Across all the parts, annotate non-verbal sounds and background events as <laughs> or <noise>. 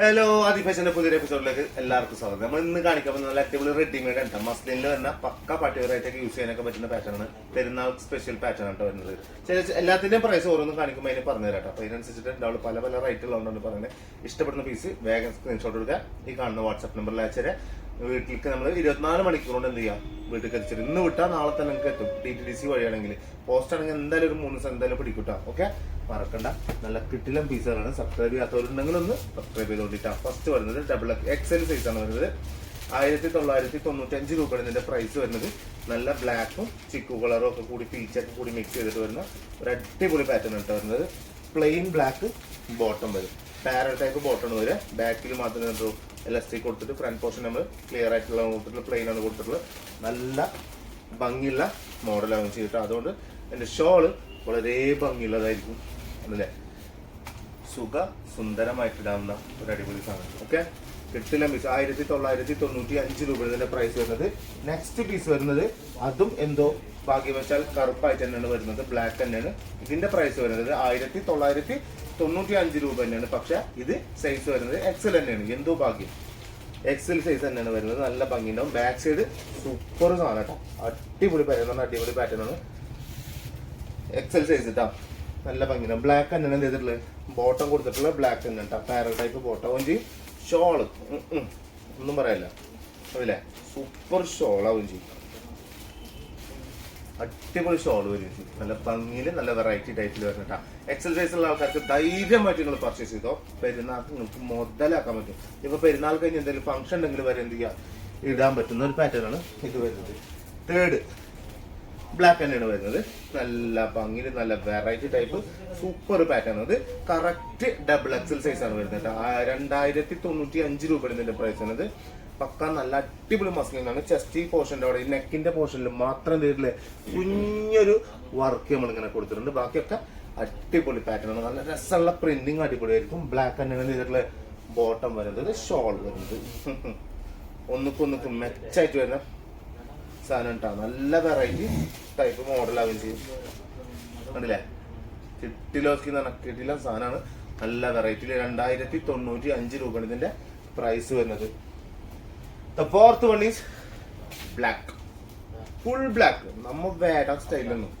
Hello ആദിഫാഷന്റെ പുതിയൊരു എപ്പിസോഡിലേക്ക് എല്ലാവർക്കും സ്വാഗതം. നമ്മൾ ഇന്ന് കാണിക്കാൻ പോകുന്ന നല്ല അടിപൊളി റെഡിമെയ്ഡ് ആണ്. മസ്ലിനിൽ വരുന്ന പക്ക പാട്ടുകാരായിട്ടൊക്കെ യൂസ് ചെയ്യാനൊക്കെ പറ്റുന്ന പാറ്റേൺ ആണ്. പെരുന്നാൾ സ്പെഷ്യൽ പാറ്റേൺ ആണ് വരുന്നത്. ചില എല്ലാത്തിന്റെയും പ്രൈസ് ഓരോന്നും കാണിക്കുമ്പോൾ അതിന് പറഞ്ഞു തരാം അപ്പൊ അതിനനുസരിച്ചിട്ട് ഉണ്ടാവും പല പല റൈറ്റ് ഉള്ളതുകൊണ്ട് പറയുന്നത്. ഇഷ്ടപ്പെടുന്ന പീസ് വേഗം സ്ക്രീൻഷോട്ട് എടുക്കുക. ഈ കാണുന്ന വാട്സ്ആപ്പ് നമ്പറിൽ അയച്ചേരെ വീട്ടിലേക്ക് നമ്മൾ ഇരുപത്തിനാല് മണിക്കൂർ കൊണ്ട് എന്ത് ചെയ്യാം? വീട്ടിൽ എത്തിച്ചിട്ട് ഇന്ന് വിട്ടാൽ നാളെ തന്നെ നിങ്ങൾക്ക് എത്തും. ഡി ടി ഡി സി വഴിയാണെങ്കിൽ പോസ്റ്റ് ആണെങ്കിൽ എന്തായാലും ഒരു മൂന്ന് ദിവസം എന്തായാലും പിടിക്കൂട്ടാ. ഓക്കെ മറക്കണ്ട. നല്ല കിട്ടിലും പീസുകളാണ്. സബ്സ്ക്രൈബ് ചെയ്യാത്തവരുണ്ടെങ്കിൽ ഒന്ന് സബ്സ്ക്രൈബ് ചെയ്തോണ്ടിട്ടാ. ഫസ്റ്റ് വരുന്നത് ഡബിൾ എക്സൽ ആണ് വരുന്നത്. ആയിരത്തി തൊള്ളായിരത്തി തൊണ്ണൂറ്റഞ്ച് രൂപയാണ് ഇതിന്റെ പ്രൈസ് വരുന്നത്. നല്ല ബ്ലാക്കും ചിക്കു കളറും ഒക്കെ കൂടി പീച്ചൊക്കെ കൂടി മിക്സ് ചെയ്തിട്ട് വരുന്ന ഒരു അടിപൊളി പാറ്റേൺ ആണ് വരുന്നത്. പ്ലെയിൻ ബ്ലാക്ക് ബോട്ടം വരും. പാരൽ ടൈപ്പ് ബോട്ടം വരിക. ബാക്കിൽ മാത്രമേ എന്തോ എലസ്റ്റിക് കൊടുത്തിട്ട് ഫ്രണ്ട് പോർഷൻ നമ്മൾ ക്ലിയർ ആയിട്ടുള്ള കൊടുത്തിട്ടുള്ള പ്ലെയിൻ ആണ് കൊടുത്തിട്ടുള്ളത്. നല്ല ഭംഗിയുള്ള മോഡലാണ് ചെയ്തിട്ട് അതുകൊണ്ട് എന്റെ ഷോൾ വളരെ ഭംഗിയുള്ളതായിരിക്കും. അല്ലേ? സുഖ സുന്ദരമായിട്ടിടാവുന്ന ഒരു അടിപൊളി സാധനം. ഓക്കെ കിട്ടില്ല മിസ് ആയിരത്തി തൊള്ളായിരത്തി തൊണ്ണൂറ്റി അഞ്ച് രൂപ ഇതിന്റെ പ്രൈസ് വരുന്നത്. നെക്സ്റ്റ് പീസ് വരുന്നത് അതും എന്തോ ഭാഗ്യം വെച്ചാൽ കറുപ്പായിട്ട് തന്നെയാണ് വരുന്നത്. ബ്ലാക്ക് തന്നെയാണ്. ഇതിന്റെ പ്രൈസ് വരുന്നത് ആയിരത്തി തൊള്ളായിരത്തി തൊണ്ണൂറ്റി അഞ്ച് രൂപ തന്നെയാണ്. പക്ഷെ ഇത് സൈസ് വരുന്നത് എക്സൽ തന്നെയാണ്. എന്തോ ഭാഗ്യം. എക്സൽ സൈസ് തന്നെയാണ് വരുന്നത്. നല്ല ഭംഗിയുണ്ടാവും. ബാക്ക് സൈഡ് സൂപ്പർ സാധനം കേട്ടോ. അടിപൊളി പാറ്റേൺ അടിപൊളി പാറ്റേൺ ആണ്. എക്സൽ സൈസ് ഇട്ടാ നല്ല ഭംഗി ഉണ്ടാവും ബ്ലാക്ക് തന്നെയാണ് എന്ത് ചെയ്തിട്ടുള്ളത്? ബോട്ടം കൊടുത്തിട്ടുള്ള ബ്ലാക്ക് തന്നെ കേട്ടോ പാരൽ ടൈപ്പ് ബോട്ടം ഒഞ്ചി ഷോൾ ഒന്നും പറയല്ല. സൂപ്പർ ഷോളാവും ചെയ്യും. അടിപൊളി ഷോൾ വരും. നല്ല ഭംഗിയിൽ നല്ല വെറൈറ്റി ടൈപ്പിൽ വരുന്ന എക്സൽ ഉള്ള ആൾക്കാർക്ക് ധൈര്യമായിട്ട് നിങ്ങൾ പർച്ചേസ് ചെയ്തോ പെരുന്നാൾ നിങ്ങൾക്ക് മുതലാക്കാൻ പറ്റും. ഇപ്പൊ പെരുന്നാൾ കഴിഞ്ഞ് എന്തെങ്കിലും ഫംഗ്ഷൻ ഉണ്ടെങ്കിൽ വരെ എന്ത് ചെയ്യാം? ഇടാൻ പറ്റുന്ന ഒരു പാറ്റേൺ ആണ് ഇത് വരുന്നത്. തേർഡ് ബ്ലാക്ക് തന്നെയാണ് വരുന്നത്. നല്ല ഭംഗിയിൽ നല്ല വെറൈറ്റി ടൈപ്പ് സൂപ്പർ പാറ്റേൺ അത് കറക്റ്റ് ഡബിൾ എക്സൽ സൈസ് ആണ് വരുന്നത് രണ്ടായിരത്തി തൊണ്ണൂറ്റി അഞ്ച് ഇതിന്റെ പ്രൈസ് വരുന്നത് പക്ക നല്ല അടിപൊളി മസ്ലിനാണ് ചെസ്റ്റ് പോർഷന്റെ അവിടെ നെക്കിന്റെ പോർഷനിൽ മാത്രം ചെയ്തിട്ടുള്ള കുഞ്ഞൊരു വർക്ക് നമ്മൾ ഇങ്ങനെ കൊടുത്തിട്ടുണ്ട്. ബാക്കിയൊക്കെ അടിപൊളി പാറ്റേൺ നല്ല രസമുള്ള പ്രിന്റിങ് അടിപൊളിയായിരിക്കും. ബ്ലാക്ക് തന്നെയാണ് ചെയ്തിട്ടുള്ള ബോട്ടം വരുന്നത്. ഷോൾ വരുന്നത്. <laughs> ഒന്നുക്കൊന്നുക്ക് മെച്ചായിട്ട് വരുന്ന സാധനം കേട്ടോ നല്ല വെറൈറ്റി ടൈപ്പ് മോഡലാവുകയും ചെയ്യും. കണ്ടില്ലേ? കിട്ടിലോക്കി എന്ന് സാധനമാണ്. നല്ല വെറൈറ്റിയിൽ രണ്ടായിരത്തി തൊണ്ണൂറ്റി അഞ്ച് രൂപയാണ് ഇതിന്റെ പ്രൈസ് വരുന്നത്. The fourth one is black full black നമ്മ വേട സ്റ്റൈലൊന്നും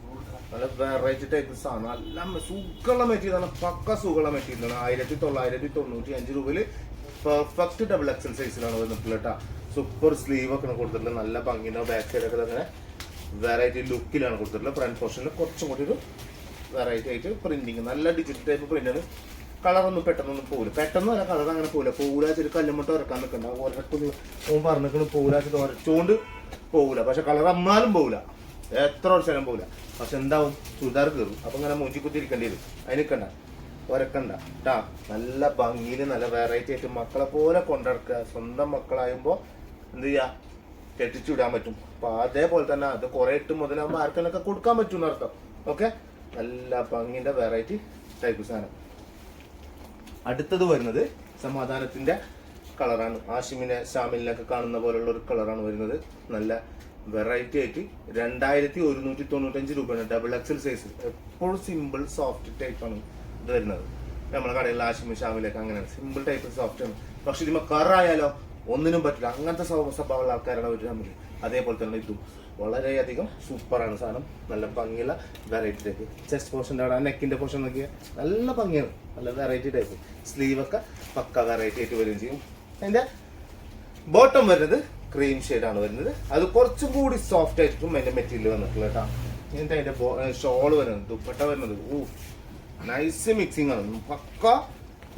നല്ല വെറൈറ്റി ടൈപ്പ് സാധനം. നല്ല സുഖമുള്ള മെറ്റീരിയലാണ് പക്ക സുഖമുള്ള മെറ്റീരിയലാണ് ആയിരത്തി തൊള്ളായിരത്തി തൊണ്ണൂറ്റി അഞ്ച് രൂപയിൽ പെർഫെക്റ്റ് ഡബിൾ എക്സൽ സൈസിലാണ് വന്നിട്ടുള്ളത് കേട്ടോ സൂപ്പർ സ്ലീവ് ഒക്കെ കൊടുത്തിട്ടുള്ളത് നല്ല ഭംഗിയുണ്ടാവും ബാക്ക് സൈഡൊക്കെ അങ്ങനെ വെറൈറ്റി ലുക്കിലാണ് കൊടുത്തിട്ടുള്ളത്. ഫ്രണ്ട് പോർഷനിൽ കുറച്ചും കൂടി ഒരു വെറൈറ്റി ആയിട്ട് പ്രിന്റിങ് നല്ല ഡിജിറ്റൽ ടൈപ്പ് പ്രിന്റാണ് കളറൊന്നും പെട്ടെന്നൊന്നും പോകില്ല പെട്ടെന്ന് വരാൻ കളർ അങ്ങനെ പോകില്ല പൂരാച്ചിട്ട് കല്ലുമുട്ട ഉറക്കാൻ നിൽക്കണ്ട ഒരക്കുന്നു ഓൻ പറഞ്ഞിട്ട് പൂരാച്ചിട്ട് ഉരച്ചോണ്ട് പോകില്ല പക്ഷെ കളർ അമ്മാലും പോകില്ല എത്ര വർഷം പോകില്ല പക്ഷെ എന്താവും? ചുരിദാർ കയറും അപ്പൊ ഇങ്ങനെ മൂഞ്ചി കുത്തി ഇരിക്കേണ്ടി വരും. അതിന് നിൽക്കണ്ട ഒരക്കണ്ട കേട്ടാ നല്ല ഭംഗിയിൽ നല്ല വെറൈറ്റി ആയിട്ട് മക്കളെ പോലെ കൊണ്ടിടക്കുക. സ്വന്തം മക്കളായുമ്പോ എന്ത് ചെയ്യാ? കെട്ടിച്ചു വിടാൻ പറ്റും. അപ്പൊ അതേപോലെ തന്നെ അത് കുറെ ഇട്ട് മുതലാകുമ്പോ ആർക്കെല്ലാം കൊടുക്കാൻ പറ്റും എന്നർത്ഥം. ഓക്കെ? നല്ല ഭംഗിന്റെ വെറൈറ്റി ടൈപ്പ് സാധനം. അടുത്തത് വരുന്നത് സമാധാനത്തിന്റെ കളറാണ്. ആഷിമിനെ ഷാമിലിനൊക്കെ കാണുന്ന പോലുള്ള ഒരു കളറാണ് വരുന്നത്. നല്ല വെറൈറ്റി ആയിട്ട് രണ്ടായിരത്തി ഒരുന്നൂറ്റി തൊണ്ണൂറ്റഞ്ച് രൂപയാണ് ഡബിൾ എക്സൽ സൈസ് എപ്പോഴും സിമ്പിൾ സോഫ്റ്റ് ടൈപ്പ് ആണ് ഇത് വരുന്നത്. നമ്മളെ കടയിൽ ആഷിമി ഷാമിലൊക്കെ അങ്ങനെയാണ്. സിമ്പിൾ ടൈപ്പ് സോഫ്റ്റ് ആണ്. പക്ഷെ ഇതിമ കറായാലോ ഒന്നിനും പറ്റില്ല. അങ്ങനത്തെ സ്വഭാവ സ്വഭാവമുള്ള ആൾക്കാരാണ് അവർ തമ്മിൽ അതേപോലെ തന്നെ ഇതും. വളരെയധികം സൂപ്പറാണ് സാധനം. നല്ല ഭംഗിയുള്ള വെറൈറ്റി ടൈപ്പ് ചെസ്റ്റ് പോർഷന്റെ അവിടെ നെക്കിന്റെ പോർഷൻ നോക്കിയാൽ നല്ല ഭംഗിയാണ്. നല്ല വെറൈറ്റി ടൈപ്പ് സ്ലീവൊക്കെ പക്ക വെറൈറ്റി ആയിട്ട് വരികയും ചെയ്യും. അതിന്റെ ബോട്ടം വരുന്നത് ക്രീം ആണ് വരുന്നത്. അത് കുറച്ചും കൂടി സോഫ്റ്റ് ആയിരിക്കും അതിന്റെ മെറ്റീരിയൽ വന്നിട്ടുള്ളത് കേട്ടോ. എന്നിട്ട് അതിന്റെ ഷോൾ വരുന്നത് ദുപ്പട്ട വരുന്നത്. ഓ നൈസ് മിക്സിംഗ് ആണ്. പക്ക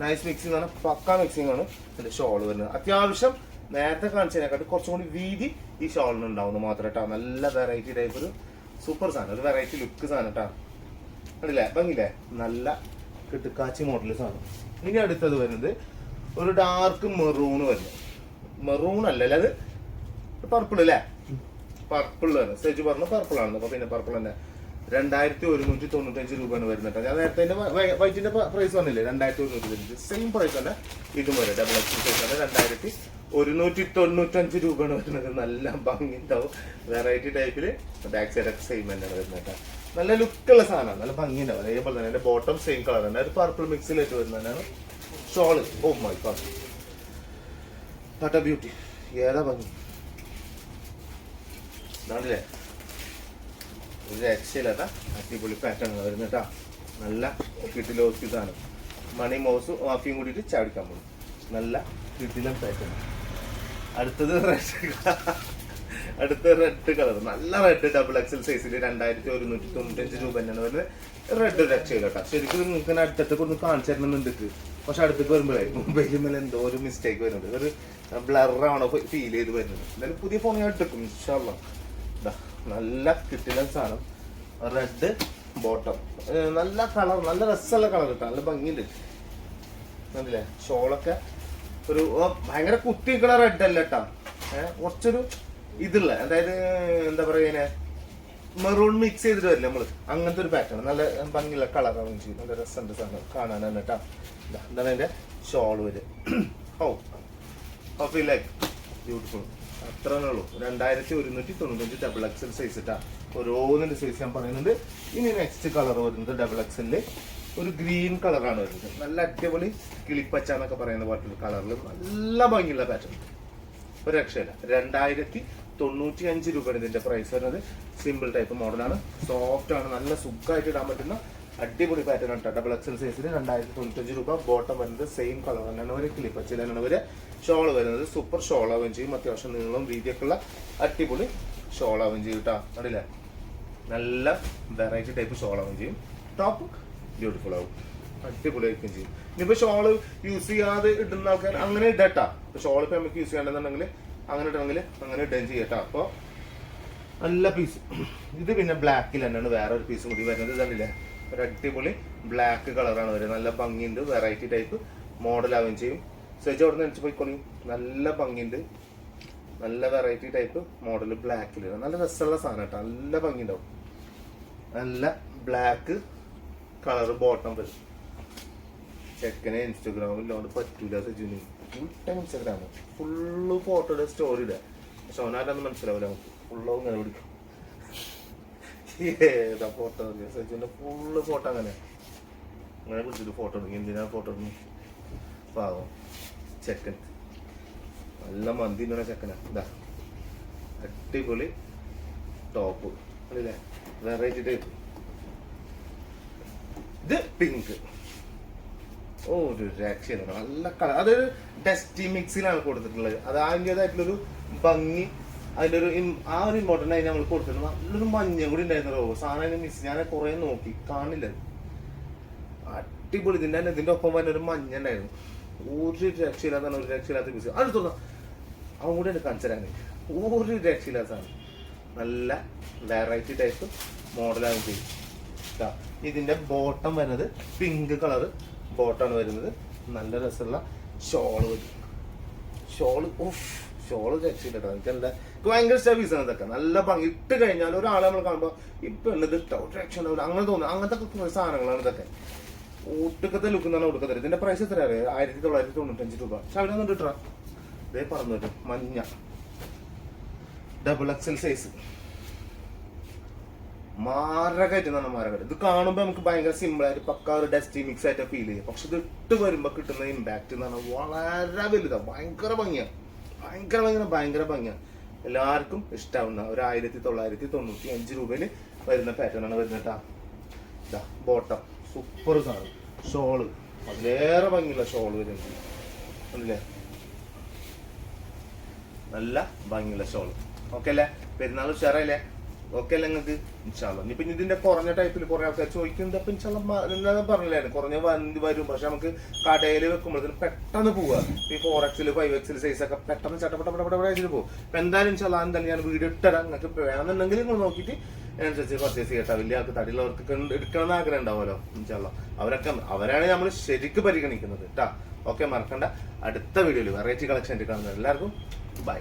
നൈസ് മിക്സിംഗ് ആണ് പക്ക മിക്സിംഗ് ആണ് അതിന്റെ ഷോൾ വരുന്നത്. അത്യാവശ്യം നേരത്തെ കാണിച്ചതിനെക്കാട്ടും കുറച്ചും കൂടി വീതി ഈ ഷോളിന് ഉണ്ടാവുന്നു മാത്രം കേട്ടോ നല്ല വെറൈറ്റി ടൈപ്പ് ഒരു സൂപ്പർ സാധനം. ഒരു വെറൈറ്റി ലുക്ക് സാധനം കേട്ടോ കണ്ടില്ലേ? ഭംഗില്ലേ നല്ല കിട്ടുക്കാച്ചി മോഡൽ സാധനം. ഇനി അടുത്തത് വരുന്നത് ഒരു ഡാർക്ക് മെറൂൺ വരുന്നത് മെറൂൺ അല്ല അല്ല അത് പർപ്പിൾ അല്ലേ പർപ്പിൾ വരുന്നത് സ്റ്റേജ് പറഞ്ഞു പർപ്പിൾ ആണ് അപ്പൊ പിന്നെ പർപ്പിൾ തന്നെ. രണ്ടായിരത്തി ഒരുന്നൂറ്റി തൊണ്ണൂറ്റഞ്ച് രൂപയാണ് വരുന്നത് ഞാൻ നേരത്തെ വൈറ്റിന്റെ പ്രൈസ് വന്നില്ലേ രണ്ടായിരത്തി ഒരുന്നൂറ്റി തൊണ്ണൂറ്റി സെയിം പ്രൈസ് തന്നെ ഇതും വരും. ഡബിൾ എക്സ് പ്രൈസ് ആണ്. രണ്ടായിരത്തി ഒരുന്നൂറ്റി തൊണ്ണൂറ്റഞ്ച് രൂപയാണ് വരുന്നത്. നല്ല ഭംഗി ഉണ്ടാവും. വെറൈറ്റി ടൈപ്പിൽ ബാക്ക് സൈഡ് ഒക്കെ സെയിം തന്നെയാണ് വരുന്നത് കേട്ടോ. നല്ല ലുക്കുള്ള സാധനമാണ്. നല്ല ഭംഗി ഉണ്ടാവും. അതേപോലെ തന്നെ അതിന്റെ ബോട്ടം സെയിം കളർ തന്നെ. ഒരു പർപ്പിൾ മിക്സിലായിട്ട് വരുന്നതാണ് ഷോൾ ഓ മൈ ഗോഡ് ടാറ്റ ബ്യൂട്ടി ഏതാ ഭംഗി? ഇതാണല്ലേ? ഒരു രക്ഷയില്ലാത്ത അടിപൊളി പാറ്റേൺ വരുന്നേട്ടാ നല്ല കിട്ടിലോക്കി ഇതാണ് മണി മൗസും വാഫിയും കൂടിയിട്ട് ചാടിക്കാൻ പോകും നല്ല കിട്ടിലും പാറ്റേൺ അടുത്തത് റെഡ് അടുത്ത റെഡ് കളർ നല്ല റെഡ് ഡബിൾ എക്സൽ സൈസിൽ രണ്ടായിരത്തി ഒരുന്നൂറ്റി തൊണ്ണൂറ്റഞ്ച് രൂപ തന്നെയാണ് വരുന്നത് റെഡ് രക്ഷയില്ല കേട്ടോ. ശരിക്കും നിങ്ങൾക്ക് തന്നെ അടുത്തേക്ക് ഒന്ന് കാണിച്ചു തരണമെന്നുണ്ട് പക്ഷെ അടുത്തേക്ക് വരുമ്പോഴേ മൊബൈലിൽ മേലെ എന്തോ ഒരു മിസ്റ്റേക്ക് വരുന്നുണ്ട്. ഒരു ബ്ലറാണോ ഫീൽ ചെയ്ത് വരുന്നത് എന്തായാലും പുതിയ ഫോൺ ഞാൻ എടുക്കും ഇൻഷാല്ല നല്ല കിട്ടില്ല സാധനം. റെഡ് ബോട്ടം നല്ല കളർ നല്ല രസമുള്ള കളർ കിട്ടാം. നല്ല ഭംഗിയുണ്ട്. കണ്ടില്ലേ? ഷോളൊക്കെ ഒരു ഭയങ്കര കുത്തി നിൽക്കണ റെഡ് അല്ല കേട്ടോ കുറച്ചൊരു ഇതുള്ള അതായത് എന്താ പറയുക മെറൂൺ മിക്സ് ചെയ്തിട്ട് വരില്ല നമ്മൾ? അങ്ങനത്തെ ഒരു പാറ്റേൺ നല്ല ഭംഗിയുള്ള കളറാണ് ചെയ്യും. നല്ല രസമുണ്ട് സാധനം കാണാൻ തന്നെ കേട്ടോ എന്താണ് അതിന്റെ ഷോൾ വരും ഓ ഓഫ് ലൈക്ക് ബ്യൂട്ടിഫുൾ അത്ര ഉള്ളൂ. രണ്ടായിരത്തി ഒരുന്നൂറ്റി തൊണ്ണൂറ്റഞ്ച് ഡബിൾ എക്സൽ സൈസ് ഇട്ടാ ഓരോന്നിന്റെ സൈസ് ഞാൻ പറയുന്നുണ്ട്. ഇനി നെക്സ്റ്റ് കളർ വരുന്നത് ഡബിൾ എക്സലിൽ ഒരു ഗ്രീൻ കളറാണ് വരുന്നത്. നല്ല അടിപൊളി കിളിപ്പച്ച എന്നൊക്കെ പറയുന്ന പോലത്തെ കളറിൽ നല്ല ഭംഗിയുള്ള പാറ്റേൺ. ഒരു രക്ഷയില്ല. രണ്ടായിരത്തി തൊണ്ണൂറ്റി അഞ്ച് രൂപയാണ് ഇതിന്റെ പ്രൈസ് വരുന്നത് സിമ്പിൾ ടൈപ്പ് മോഡലാണ് സോഫ്റ്റ് ആണ്. നല്ല സുഖമായിട്ട് ഇടാൻ പറ്റുന്ന അടിപൊളി പാറ്റേൺ ആണ് ഡബിൾ എക്സൽ സൈസിൽ രണ്ടായിരത്തി തൊണ്ണൂറ്റഞ്ച് രൂപ. ബോട്ടം വരുന്നത് സെയിം കളർ തന്നെയാണ് ഒരു തന്നെയാണ് ഒരു ഷോൾ വരുന്നത്. സൂപ്പർ ഷോൾ ആവുകയും ചെയ്യും. അത്യാവശ്യം രീതിയൊക്കെ ഉള്ള അടിപൊളി ഷോൾ ആവുകയും ചെയ്യും കേട്ടോ അറിയില്ല നല്ല വെറൈറ്റി ടൈപ്പ് ഷോൾ ആവുകയും ചെയ്യും. ടോപ്പ് ബ്യൂട്ടിഫുൾ ആവും. അടിപൊളിയായിരിക്കും ചെയ്യും. ഇനിയിപ്പോ ഷോൾ യൂസ് ചെയ്യാതെ ഇടുന്ന ആൾക്കാർ അങ്ങനെ ഇടട്ടാ ഇപ്പൊ ഷോൾ ഇപ്പൊ നമുക്ക് യൂസ് ചെയ്യണമെന്നുണ്ടെങ്കിൽ അങ്ങനെ ഇടണമെങ്കിൽ അങ്ങനെ ഇടുകയും ചെയ്യട്ടാ അപ്പൊ നല്ല പീസ് ഇത് പിന്നെ ബ്ലാക്കിൽ തന്നെയാണ്. വേറെ ഒരു പീസ് കൂടി വരുന്നത്. ഇതല്ലേ ഒരു അടിപൊളി ബ്ലാക്ക് കളറാണ് വരുന്നത്. നല്ല ഭംഗിയുണ്ട്. വെറൈറ്റി ടൈപ്പ് മോഡൽ ആവുകയും ചെയ്യും. സെജ് അവിടെ നിന്ന് പോയിക്കോളി? നല്ല ഭംഗിയുണ്ട്. നല്ല വെറൈറ്റി ടൈപ്പ് മോഡൽ ബ്ലാക്കിൽ നല്ല രസമുള്ള സാധനം കേട്ടോ നല്ല ഭംഗിയുണ്ടാവും. നല്ല ബ്ലാക്ക് കളർ ബോട്ടം വരും. ചെക്കനെ ഇൻസ്റ്റഗ്രാമിൽ ഇല്ലാണ്ട് പറ്റൂല സജിന്. ഫുൾ ടൈം ഇൻസ്റ്റഗ്രാം ഫുള്ള് ഫോട്ടോയുടെ സ്റ്റോറി ഇടുക പക്ഷെ അവനാരൊന്നും മനസ്സിലാവില്ല നമുക്ക്. ഫുള്ളോ ഇങ്ങനെ പിടിക്കും. ഏതാ ഫോട്ടോ സജിന്റെ ഫുള്ള് ഫോട്ടോ അങ്ങനെ. അങ്ങനെ പിടിച്ചിട്ട് ഫോട്ടോ എടുക്കും. എന്തിനാ ഫോട്ടോ എടുക്കും പാവം ചെക്കൻ. നല്ല മന്തി പറഞ്ഞ ചെക്കനാ. ഇതാ. അടിപൊളി ടോപ്പ് അല്ലേ? വെറൈറ്റി ടൈപ്പ് ഇത് പിങ്ക് ഓ ഒരു രക്ഷയില്ല. നല്ല കളർ. അതൊരു ഡസ്റ്റി മിക്സിലാണ് കൊടുത്തിട്ടുള്ളത്. അത് അതിന്റെതായിട്ടുള്ളൊരു ഭംഗി അതിന്റെ ഒരു ആ ഒരു ഇമ്പോർട്ടന്റ് ആയി നമ്മൾ കൊടുത്തിട്ടുണ്ട്. നല്ലൊരു മഞ്ഞ കൂടി ഉണ്ടായിരുന്നു റോ സാധനം അതിന് മിസ് ഞാൻ കുറേ നോക്കി കാണില്ല. അത്. അടിപൊളി. ഇതിന്റെ തന്നെ ഇതിന്റെ ഒപ്പം തന്നെ ഒരു മഞ്ഞ ഉണ്ടായിരുന്നു. ഒരു രക്ഷയില്ലാത്ത ഒരു രക്ഷയില്ലാത്ത മിസ് അടുത്തൊന്നാ അവൻ കൂടെ ഉണ്ട് കാണിച്ചരാൻ ഒരു രക്ഷയില്ലാത്തതാണ് നല്ല വെറൈറ്റി ടൈപ്പ് മോഡലാണ് ചെയ്യും. ഇതിന്റെ ബോട്ടം വരുന്നത് പിങ്ക് കളർ ബോട്ടാണ് വരുന്നത്. നല്ല രസമുള്ള ഷോൾ ഷോൾ ഓഫ് ഷോൾ രക്ഷയില്ലട്ടോ എനിക്ക് നല്ല ഭയങ്കര സർവീസ് ആണ് ഇതൊക്കെ. നല്ല ഭംഗി. ഇട്ട് കഴിഞ്ഞാൽ ഒരാളെ നമ്മൾ കാണുമ്പോൾ ഇപ്പൊ ഉള്ളത് രക്ഷ ഉണ്ടാവില്ല അങ്ങനെ തോന്നുന്നു അങ്ങനത്തെ സാധനങ്ങളാണ് ഇതൊക്കെ. ഒട്ടുക്കത്തെ ലുക്ക് എന്നാണ് കൊടുക്കുന്നത് ഇതിന്റെ പ്രൈസ് എത്ര അറിയാം? ആയിരത്തി തൊള്ളായിരത്തി തൊണ്ണൂറ്റഞ്ച് രൂപ. പക്ഷെ അവിടെ ഒന്നും കിട്ടാ ഇതേ പറഞ്ഞു മഞ്ഞ ഡബിൾ എക്സൽ സൈസ് മാരകമായിട്ട് നല്ല മാരകമായിട്ട്. ഇത് കാണുമ്പോൾ നമുക്ക് ഭയങ്കര സിമ്പിൾ ആയിട്ട് പക്ക ഒരു ഡസ്റ്റി മിക്സ് ആയിട്ട് ഫീൽ ചെയ്യും. പക്ഷെ ഇത് ഇട്ട് വരുമ്പോൾ കിട്ടുന്ന ഇമ്പാക്ട് എന്ന് പറഞ്ഞാൽ വളരെ വലുതാണ് ഭയങ്കര ഭംഗിയാണ് ഭയങ്കര ഭയങ്കര ഭയങ്കര ഭംഗിയാണ് എല്ലാവർക്കും ഇഷ്ടാവുന്ന ഒരു ആയിരത്തി തൊള്ളായിരത്തി തൊണ്ണൂറ്റി അഞ്ച് രൂപയിൽ വരുന്ന പാറ്റേൺ ആണ് വരുന്നത് കേട്ടാ ഇതാ ബോട്ടം സൂപ്പർ സാധനം. ഷോൾ അതിലേറെ ഭംഗിയുള്ള ഷോൾ വരുന്നത്. അല്ലേ നല്ല ഭംഗിയുള്ള ഷോൾ ഓക്കെ അല്ലേ? പെരുന്നാൾ ഉഷാറല്ലേ ഓക്കെ അല്ലേ നിങ്ങൾക്ക് ഇൻഷാല്ല പിന്നെ ഇതിന്റെ കുറഞ്ഞ ടൈപ്പിൽ കുറെ ആൾക്കാർ ചോദിക്കുന്നത് അപ്പൊ ഇൻഷാല്ല പറഞ്ഞില്ലായിരുന്നു. കുറഞ്ഞ വരും. പക്ഷെ നമുക്ക് കടയിൽ വെക്കുമ്പോഴത്തേന് പെട്ടെന്ന് പോവുക ഈ ഫോർ എക്സിൽ ഫൈവ് എക്സിൽ സൈസ് ഒക്കെ പെട്ടെന്ന് ചട്ടപ്പെട്ട വെച്ചിട്ട് പോകും. അപ്പൊ എന്തായാലും ഇൻഷാല്ല എന്തായാലും ഞാൻ വീഡിയോ ഇട്ടരാം. നിങ്ങൾക്ക് വേണമെന്നുണ്ടെങ്കിൽ നിങ്ങൾ നോക്കിയിട്ട് അതിനനുസരിച്ച് പർച്ചേസ് ചെയ്യട്ടെ. വലിയ ആൾക്ക് തടിയുള്ളവർക്ക് എടുക്കണമെന്ന് ആഗ്രഹം ഉണ്ടാവുമല്ലോ ഇൻഷാല്ല അവരൊക്കെ അവരാണ് നമ്മൾ ശരിക്കും പരിഗണിക്കുന്നത് കേട്ടാ ഓക്കെ മറക്കണ്ട. അടുത്ത വീഡിയോയിൽ വെറൈറ്റി കളക്ഷൻ എടുക്കാൻ എല്ലാവർക്കും ബൈ